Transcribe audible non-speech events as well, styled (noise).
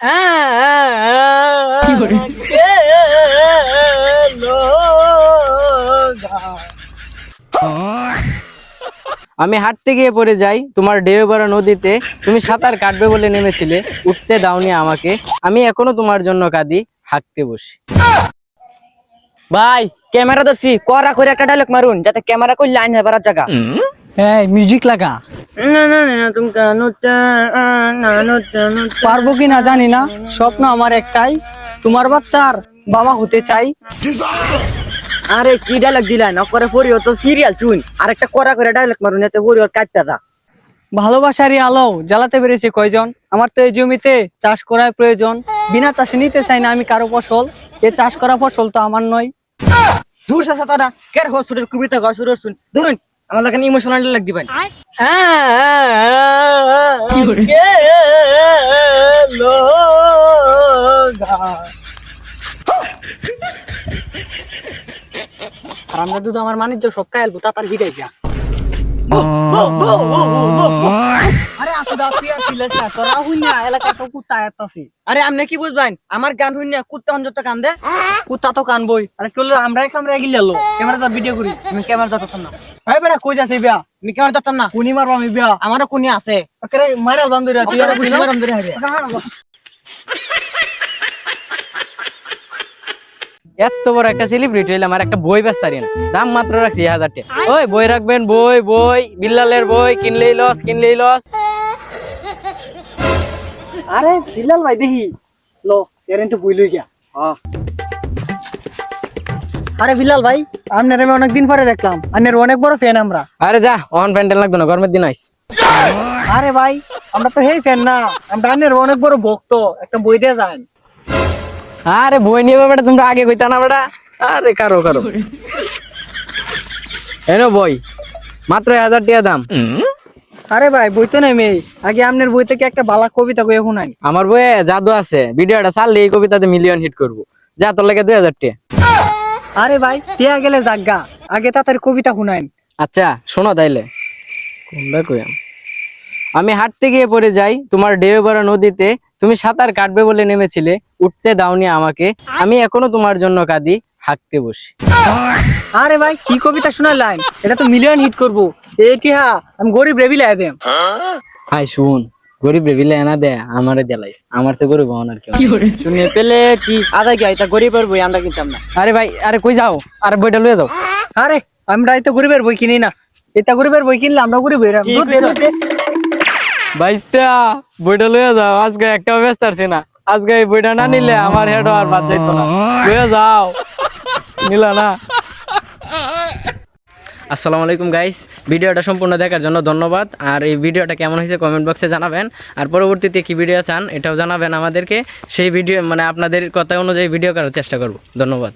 (laughs) আমি হাঁটতে গিয়ে পড়ে যাই, তোমার ঢেউ ভরা নদীতে। তুমি সাঁতার কাটবে বলে নেমেছিলে, উঠতে দাওনি আমাকে। আমি এখনও তোমার জন্য কাঁদি হাঁকতে বসি। ভাই, ক্যামেরা ধরছি করা করে একটা ডায়লগ মারুন, যাতে ক্যামেরা কই লাইন বাড়ার জায়গা। হ্যাঁ মিউজিক লাগা। না না না না পারব কি না জানি না। স্বপ্ন আমার একটাই। তোমার বাচ্চার বাবা হতে চাই। আরে কি ডায়লগ দিলেন করে পড়িও তো সিরিয়াল চুন। আর একটা করা করে ডায়লগ মারুন এতে পড়িও কাটটা দা ভালোবাসারই আলো জ্বালাতে পেরেছে কয়জন? আমার তো এই জমিতে চাষ করার প্রয়োজন। বিনা চাষে নিতে চাই না আমি কারও ফসল। এ চাষ করা ফসল তো আমার নয়। দূর সা সাতা কের হসুরের কবিতা গা শুরু শুন ধরুন আমার লাগে ইমোশনাল লাগতে দিবেন আর আমরা দুধ আমার মানিজ্য সব খাইলবো তাতার হিটাই গা আরে আপনি কি বুঝবেন আমার গান শুনি কুত্তা হন কান দে কুত্তা তো কানবই। আরে টুলো আমরাই কামরা গিলালো ক্যামেরা ধর ভিডিও করি। আমি ক্যামেরা ধরতাম না। এই বেটা কই যাস বিয়া? আমি ক্যামেরা ধরতাম না? কুনি মারবো আমি বিয়া? আমারও কোনি আছে। মারাল বান্ধবীরা তুই আর কুনি মারাম ধরে হবে এত বড় একটা সেলিব্রিটি হইলাম আর একটা বই বেচতারি না দাম মাত্র রাখছি হাজার টাকা। ওই বই রাখবেন বই বই বিল্লালের বই কিনলেই লস কিনলেই লস আরে বিলাল ভাই দেখি। লো এর তো বই লই গিয়া আরে বিলাল ভাই আপনার আমি অনেকদিন পরে দেখলাম। আপনার অনেক বড় ফ্যান আমরা। আরে যা অন প্যান্ডেল লাগতো না গরমের দিন আইস। আরে ভাই আমরা তো হেই ফ্যান না। আমরা আপনার অনেক বড় ভক্ত একটা বই দিয়ে যান আরে বই নিয়ে বেটা তোমরা আগে কইতা না বেটা। আরে কারও কারও। এনো বই মাত্র এক হাজার টাকা দাম। আরে ভাই বই তো নেই মেয়ে। আগে আপনার বই থেকে একটা বালা কবিতা কই শুনাই? আমার বইয়ে জাদু আছে। ভিডিওটা ছাড়লে এই কবিতাতে মিলিয়ন হিট করব। যা তোর লাগে দুই হাজার টাকা আরে ভাই পেয়া গেলে জাগা আগে তাড়াতাড়ি কবিতা শুনাইন। আচ্ছা শোনো তাইলে। কোনটা কইয়াম আমি হাঁটতে গিয়ে পড়ে যাই তোমার ঢেউ ভরা নদীতে। তুমি সাঁতার কাটবে বলে নেমেছিলে। উঠতে দাওনি আমাকে। আমি এখনও তোমার জন্য কাঁদি। হাঁকতে বসি। আরে ভাই কি কবিতা শোনালেন এটা তো মিলিয়ন হিট করব। এটি হ্যাঁ আমি গরিব রেবি লাই দেম। হাই শুন গরিব দে আমারে দেলাইস। আমার তো গরিব হন আর কেউ শুনে পেলেছি আদা গিয়া এটা গরিবের বই আমরা কিনতাম না। আরে ভাই আরে কই যাও? আরে বইটা লয়ে যাও। আরে আমরা তো গরিবের বই কিনি না। এটা গরিবের বই কিনলে আমরা গরিব। বাইশটা বইটা লয়ে যাও। আজকে একটা ব্যস্ত আছি না। আজকে এই বইটা না নিলে আমার হেড আর বাদ যাইতো না। লয়ে যাও। না আসসালামু আলাইকুম গাইস ভিডিওটা সম্পূর্ণ দেখার জন্য ধন্যবাদ। আর এই ভিডিওটা কেমন হয়েছে কমেন্ট বক্সে জানাবেন। আর পরবর্তীতে কি ভিডিও চান, এটাও জানাবেন আমাদেরকে। সেই ভিডিও মানে আপনাদের কথা অনুযায়ী ভিডিও করার চেষ্টা করব। ধন্যবাদ।